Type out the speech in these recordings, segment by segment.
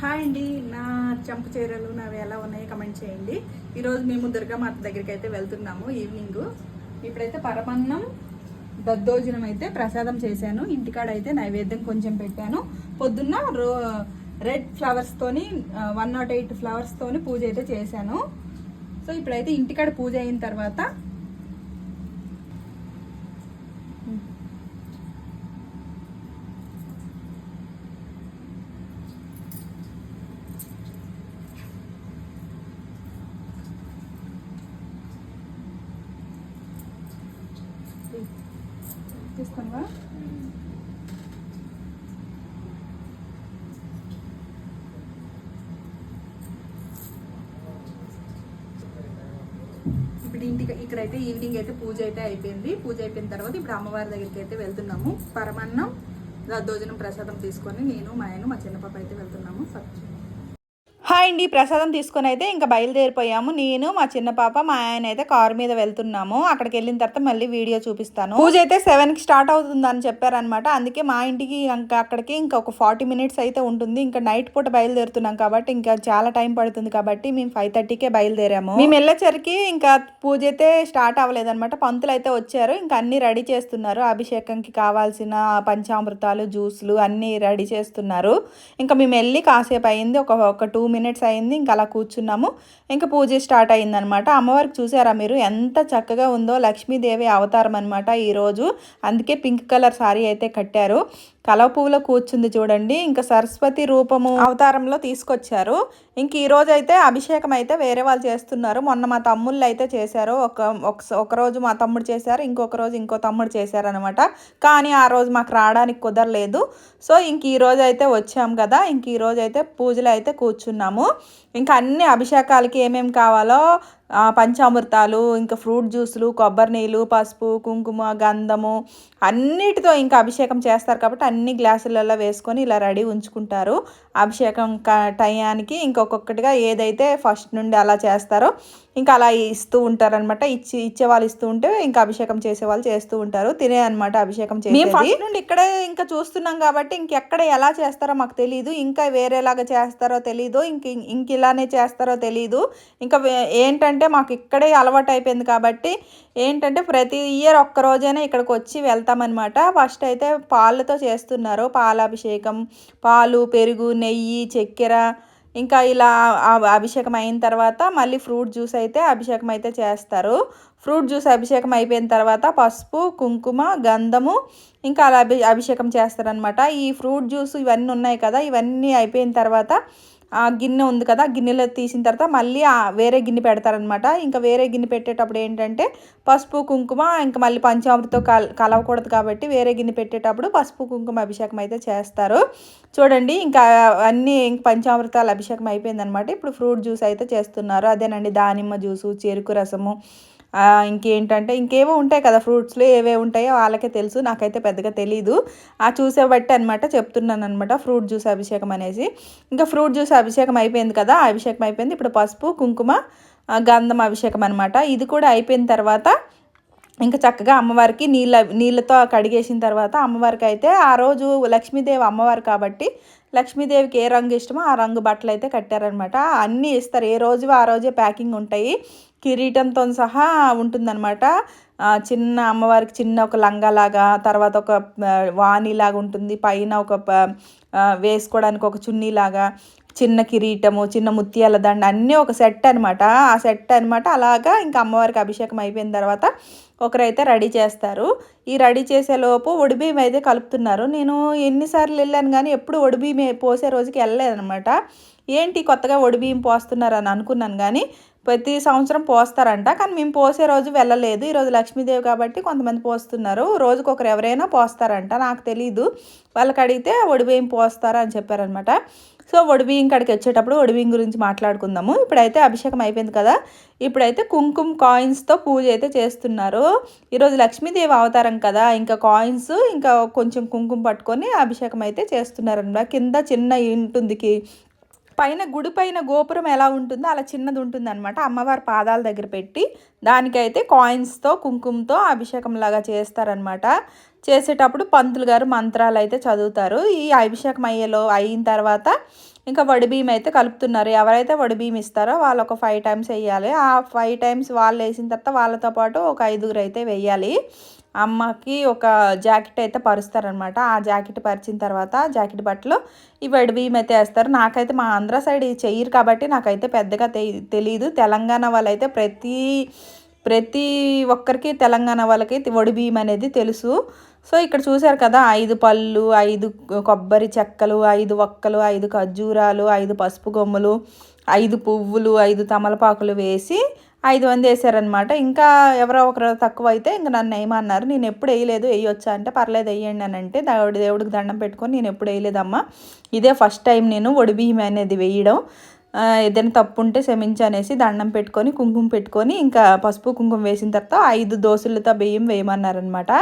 Hi అండి. నా చంపు చీరలు నావి ఎలా ఉన్నాయో కమెంట్ చేయండి. ఈరోజు మేము దుర్గామాత దగ్గరికి అయితే వెళ్తున్నాము ఈవినింగ్. ఇప్పుడైతే పరమన్నం దద్దోజనం అయితే ప్రసాదం చేశాను. ఇంటికాడ అయితే నైవేద్యం కొంచెం పెట్టాను. పొద్దున్న రో రెడ్ ఫ్లవర్స్తోని వన్ నాట్ ఎయిట్ ఫ్లవర్స్తోని పూజ అయితే చేశాను. సో ఇప్పుడైతే ఇంటికాడ పూజ అయిన తర్వాత తీసుకునివా ఇప్పుడు ఇంటికి ఇక్కడైతే ఈవినింగ్ అయితే పూజ అయితే అయిపోయింది. పూజ అయిపోయిన తర్వాత ఇప్పుడు అమ్మవారి దగ్గరికి అయితే వెళ్తున్నాము. పరమన్నం దద్దోజనం ప్రసాదం తీసుకొని నేను మా ఆయన మా చిన్న పాప అయితే వెళ్తున్నాము. సత్యం హాయ్ అండి ప్రసాదం తీసుకొని అయితే ఇంకా బయలుదేరిపోయాము. నేను మా చిన్న పాప మా ఆయన అయితే కారు మీద వెళ్తున్నాము. అక్కడికి వెళ్ళిన తర్వాత మళ్ళీ వీడియో చూపిస్తాను. పూజ అయితే సెవెన్కి స్టార్ట్ అవుతుందని చెప్పారనమాట అందుకే మా ఇంటికి ఇంకా అక్కడికి ఇంకా ఒక ఫార్టీ మినిట్స్ అయితే ఉంటుంది. ఇంకా నైట్ పూట బయలుదేరుతున్నాం కాబట్టి ఇంకా చాలా టైం పడుతుంది కాబట్టి మేము ఫైవ్ థర్టీకే బయలుదేరాము. మేము వెళ్ళేసరికి ఇంకా పూజ అయితే స్టార్ట్ అవ్వలేదన్నమాట. పంతులు అయితే వచ్చారు. ఇంకా అన్ని రెడీ చేస్తున్నారు. అభిషేకంకి కావాల్సిన పంచామృతాలు జ్యూస్లు అన్ని రెడీ చేస్తున్నారు. ఇంకా మేము వెళ్ళి కాసేపు అయింది. ఒక ఒక టూ మినిట్స్ అయింది ఇంకా అలా కూర్చున్నాము. ఇంకా పూజ స్టార్ట్ అయిందనమాట అమ్మవారికి చూసారా మీరు? ఎంత చక్కగా ఉందో లక్ష్మీదేవి అవతారం అనమాట ఈరోజు. అందుకే పింక్ కలర్ సారీ అయితే కట్టారు. కలవ పువ్వులో కూర్చుంది చూడండి. ఇంకా సరస్వతి రూపము అవతారంలో తీసుకొచ్చారు. ఇంక ఈ రోజు అయితే అభిషేకం అయితే వేరే వాళ్ళు చేస్తున్నారు. మొన్న మా తమ్ముళ్ళు అయితే చేశారు. ఒక ఒక- రోజు మా తమ్ముడు చేశారు. ఇంకొక రోజు ఇంకో తమ్ముడు చేశారు అనమాట కానీ ఆ రోజు మాకు రావడానికి కుదరలేదు. సో ఇంక ఈ రోజు అయితే వచ్చాం కదా. ఇంక ఈ రోజు అయితే పూజలు అయితే కూర్చున్నాము. ఇంకా అన్ని అభిషేకాలకి ఏమేమి కావాలో పంచామృతాలు ఇంకా ఫ్రూట్ జ్యూసులు కొబ్బరి నీళ్ళు పసుపు కుంకుమ గంధము అన్నిటితో ఇంకా అభిషేకం చేస్తారు కాబట్టి అన్ని గ్లాసులలో వేసుకొని ఇలా రెడీ ఉంచుకుంటారు. అభిషేకం క- టయానికి ఇంకొకొక్కటిగా ఏదైతే ఫస్ట్ నుండి అలా చేస్తారో ఇంకా అలా ఇస్తూ ఉంటారనమాట ఇచ్చి ఇచ్చే వాళ్ళు ఇస్తూ ఉంటే ఇంకా అభిషేకం చేసే వాళ్ళు చేస్తూ ఉంటారు. తినే అనమాట అభిషేకం చేసి ఫస్ట్ నుండి ఇక్కడే ఇంకా చూస్తున్నాం కాబట్టి ఇంకెక్కడ ఎలా చేస్తారో మాకు తెలియదు ఇంకా వేరేలాగా చేస్తారో తెలీదు. ఇంక ఇంక ఇలానే చేస్తారో తెలీదు. ఇంకా ఏంటంటే మాకు ఇక్కడే అలవాటు అయిపోయింది కాబట్టి ఏంటంటే ప్రతి ఇయర్ ఒక్క రోజైనా ఇక్కడికి వచ్చి వెళ్తామన్నమాట. ఫస్ట్ అయితే పాలతో చేస్తున్నారు. పాలాభిషేకం పాలు పెరుగు నెయ్యి చక్కెర ఇంకా ఇలా అభిషేకం అయిన తర్వాత మళ్ళీ ఫ్రూట్ జ్యూస్ అయితే అభిషేకం అయితే చేస్తారు. ఫ్రూట్ జ్యూస్ అభిషేకం అయిపోయిన తర్వాత పసుపు కుంకుమ గంధము ఇంకా అలా అభిషేకం చేస్తారనమాట ఈ ఫ్రూట్ జ్యూస్ ఇవన్నీ ఉన్నాయి కదా ఇవన్నీ అయిపోయిన తర్వాత ఆ గిన్నె ఉంది కదా గిన్నెలో తీసిన తర్వాత మళ్ళీ వేరే గిన్నె పెడతారనమాట ఇంకా వేరే గిన్నె పెట్టేటప్పుడు ఏంటంటే పసుపు కుంకుమ ఇంకా మళ్ళీ పంచామృతం కల కలవకూడదు కాబట్టి వేరే గిన్నె పెట్టేటప్పుడు పసుపు కుంకుమ అభిషేకం అయితే చేస్తారు. చూడండి ఇంకా అన్నీ ఇంక పంచామృతాలు అభిషేకం అయిపోయిందనమాట ఇప్పుడు ఫ్రూట్ జ్యూస్ అయితే చేస్తున్నారు. అదేనండి దానిమ్మ జ్యూసు చెరుకు రసము ఇంకేంటంటే ఇంకేవో ఉంటాయి కదా ఫ్రూట్స్లో ఏవే ఉంటాయో వాళ్ళకే తెలుసు నాకైతే పెద్దగా తెలీదు. ఆ చూసే బట్టి అనమాట చెప్తున్నాను అనమాట ఫ్రూట్ జ్యూస్ అభిషేకం అనేసి. ఇంకా ఫ్రూట్ జ్యూస్ అభిషేకం అయిపోయింది కదా అభిషేకం అయిపోయింది. ఇప్పుడు పసుపు కుంకుమ గంధం అభిషేకం అనమాట ఇది కూడా అయిపోయిన తర్వాత ఇంకా చక్కగా అమ్మవారికి నీళ్ళ నీళ్ళతో కడిగేసిన తర్వాత అమ్మవారికి అయితే ఆ రోజు లక్ష్మీదేవి అమ్మవారు కాబట్టి లక్ష్మీదేవికి ఏ రంగు ఇష్టమో ఆ రంగు బట్టలు అయితే కట్టారనమాట అన్నీ ఇస్తారు ఏ రోజు ఆ రోజే ప్యాకింగ్ ఉంటాయి. కిరీటంతో సహా ఉంటుందన్నమాట. చిన్న అమ్మవారికి చిన్న ఒక లంగాలాగా తర్వాత ఒక వాణిలాగా ఉంటుంది. పైన ఒక వేసుకోవడానికి ఒక చున్నీలాగా చిన్న కిరీటము చిన్న ముత్యాల దండ అన్నీ ఒక సెట్ అనమాట ఆ సెట్ అనమాట అలాగా ఇంకా అమ్మవారికి అభిషేకం అయిపోయిన తర్వాత ఒకరైతే రెడీ చేస్తారు. ఈ రెడీ చేసే లోపు ఒడిబియ్యం అయితే కలుపుతున్నారు. నేను ఎన్నిసార్లు వెళ్ళాను కానీ ఎప్పుడు ఒడిబియ్యం పోసే రోజుకి వెళ్ళలేదనమాట ఏంటి కొత్తగా ఒడిబియ్యం పోస్తున్నారు అని అనుకున్నాను కానీ ప్రతి సంవత్సరం పోస్తారంట. కానీ మేము పోసే రోజు వెళ్ళలేదు. ఈరోజు లక్ష్మీదేవి కాబట్టి కొంతమంది పోస్తున్నారు. రోజుకొకరు ఒకరు ఎవరైనా పోస్తారంట. నాకు తెలీదు. వాళ్ళకి అడిగితే ఒడిబియ్యం పోస్తారా అని చెప్పారనమాట. సో ఒడిబియ్యం కాడికి వచ్చేటప్పుడు ఒడిబియ్యం గురించి మాట్లాడుకుందాము. ఇప్పుడైతే అభిషేకం అయిపోయింది కదా. ఇప్పుడైతే కుంకుమ కాయిన్స్తో పూజ అయితే చేస్తున్నారు. ఈరోజు లక్ష్మీదేవి అవతారం కదా. ఇంకా కాయిన్స్ ఇంకా కొంచెం కుంకుమ పట్టుకొని అభిషేకం అయితే చేస్తున్నారనమాట. కింద చిన్న ఇంటుందికి పైన గుడి పైన గోపురం ఎలా ఉంటుందో అలా చిన్నది ఉంటుంది అనమాట అమ్మవారి పాదాల దగ్గర పెట్టి దానికైతే కాయిన్స్తో కుంకుమతో అభిషేకం లాగా చేస్తారనమాట చేసేటప్పుడు పంతులు గారు మంత్రాలు అయితే చదువుతారు. ఈ అభిషేకం అయ్యేలో అయిన తర్వాత ఇంకా వడి అయితే కలుపుతున్నారు. ఎవరైతే వడి ఇస్తారో వాళ్ళు ఒక ఫైవ్ టైమ్స్ వేయాలి. ఆ ఫైవ్ టైమ్స్ వాళ్ళు వేసిన తర్వాత వాళ్ళతో పాటు ఒక ఐదుగురు అయితే వేయాలి. అమ్మకి ఒక జాకెట్ అయితే పరుస్తారనమాట ఆ జాకెట్ పరిచిన తర్వాత జాకెట్ బట్టలు ఈ వడి అయితే వేస్తారు. నాకైతే మా ఆంధ్ర సైడ్ చెయ్యరు కాబట్టి నాకైతే పెద్దగా తెలియదు తెలంగాణ వాళ్ళైతే ప్రతి ప్రతి ఒక్కరికి తెలంగాణ వాళ్ళకి వడి బియ్యం అనేది తెలుసు. సో ఇక్కడ చూశారు కదా ఐదు పళ్ళు ఐదు కొబ్బరి చెక్కలు ఐదు ఒక్కలు ఐదు ఖర్జూరాలు ఐదు పసుపు గొమ్మలు ఐదు పువ్వులు ఐదు తమలపాకులు వేసి ఐదు మంది వేసారనమాట ఇంకా ఎవరో ఒకరు తక్కువ అయితే ఇంకా నన్ను వేయమన్నారు. నేను ఎప్పుడు వేయలేదు వేయొచ్చా అంటే పర్లేదు వేయండి అని అంటే దేవుడి దేవుడికి దండం పెట్టుకొని నేను ఎప్పుడు వేయలేదమ్మా. ఇదే ఫస్ట్ టైం నేను ఒడిబియ్యం అనేది వేయడం. ఏదైనా తప్పు ఉంటే క్షమించనేసి దండం పెట్టుకొని కుంకుమ పెట్టుకొని ఇంకా పసుపు కుంకుమ వేసిన తర్వాత ఐదు దోశలతో బియ్యం వేయమన్నారనమాట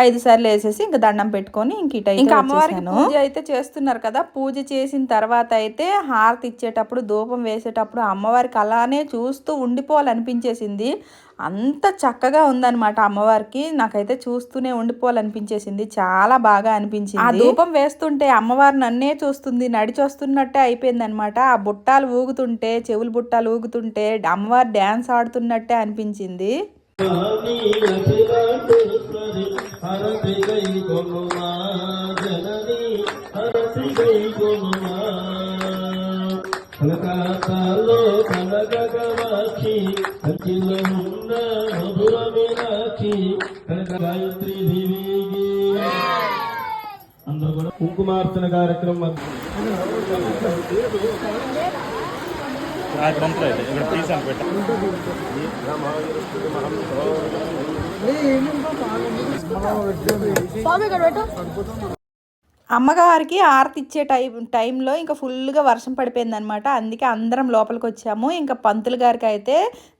ఐదు సార్లు వేసేసి ఇంకా దండం పెట్టుకొని ఇంక ఇటు ఇంకా అమ్మవారికి. పూజ అయితే చేస్తున్నారు కదా. పూజ చేసిన తర్వాత అయితే హారతి ఇచ్చేటప్పుడు ధూపం వేసేటప్పుడు అమ్మవారికి అలానే చూస్తూ ఉండిపోవాలనిపించేసింది. అంత చక్కగా ఉందన్నమాట అమ్మవారికి. నాకైతే చూస్తూనే ఉండిపోవాలనిపించేసింది. చాలా బాగా అనిపించింది. ఆ ధూపం వేస్తుంటే అమ్మవారు నన్నే చూస్తుంది. నడిచి వస్తున్నట్టే అయిపోయింది అనమాట ఆ బుట్టాలు ఊగుతుంటే చెవులు బుట్టాలు ఊగుతుంటే అమ్మవారు డ్యాన్స్ ఆడుతున్నట్టే అనిపించింది. కలకత్తాలో కనకగవాక్షి కంచిలో ఉన్న మధుర మీనాక్షి కనక గాయత్రి అందరూ కూడా కుంకుమార్చన కార్యక్రమం నాకు పంపలేదు ఇక్కడ తీసాను పెట్ట. అమ్మగారికి ఆరతి ఇచ్చే టైం టైంలో ఇంకా ఫుల్గా వర్షం పడిపోయిందనమాట అందుకే అందరం లోపలికి వచ్చాము. ఇంకా పంతులు గారికి అయితే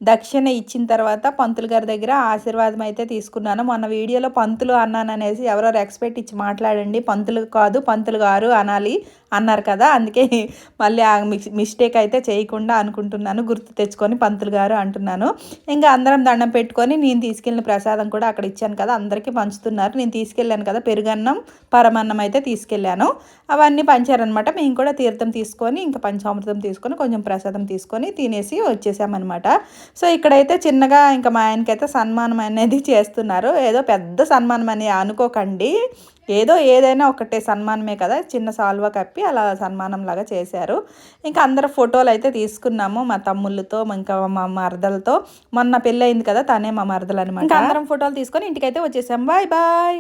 దక్షిణ ఇచ్చిన తర్వాత పంతులు గారి దగ్గర ఆశీర్వాదం అయితే తీసుకున్నాను. మొన్న వీడియోలో పంతులు అన్నాను అనేసి ఎవరో ఎక్స్పెక్ట్ ఇచ్చి మాట్లాడండి. పంతులు కాదు పంతులు గారు అనాలి. అన్నారు కదా అందుకే మళ్ళీ ఆ మిస్టేక్ అయితే చేయకుండా అనుకుంటున్నాను గుర్తు తెచ్చుకొని పంతులు గారు అంటున్నాను. ఇంకా అందరం దండం పెట్టుకొని నేను తీసుకెళ్ళిన ప్రసాదం కూడా అక్కడ ఇచ్చాను కదా అందరికీ పంచుతున్నారు. నేను తీసుకెళ్ళాను కదా పెరుగన్నం పరమన్నం అయితే తీసుకెళ్ళాను. అవన్నీ పంచారనమాట మేము కూడా తీర్థం తీసుకొని ఇంకా పంచామృతం తీసుకొని కొంచెం ప్రసాదం తీసుకొని తినేసి వచ్చేసామన్నమాట. సో ఇక్కడైతే చిన్నగా ఇంకా మా ఆయనకైతే సన్మానం అనేది చేస్తున్నారు. ఏదో పెద్ద సన్మానం అని అనుకోకండి. ఏదో ఏదైనా ఒకటే సన్మానమే కదా చిన్న సాల్వా కప్పి అలా సన్మానం లాగా చేశారు. ఇంకా అందరు ఫోటోలు అయితే తీసుకున్నాము మా తమ్ముళ్ళతో ఇంకా మా మరదలతో. మొన్న పెళ్ళి అయింది కదా తనే మా మరదలు అనమాట అందరం ఫోటోలు తీసుకొని ఇంటికైతే వచ్చేసాం. Bye bye.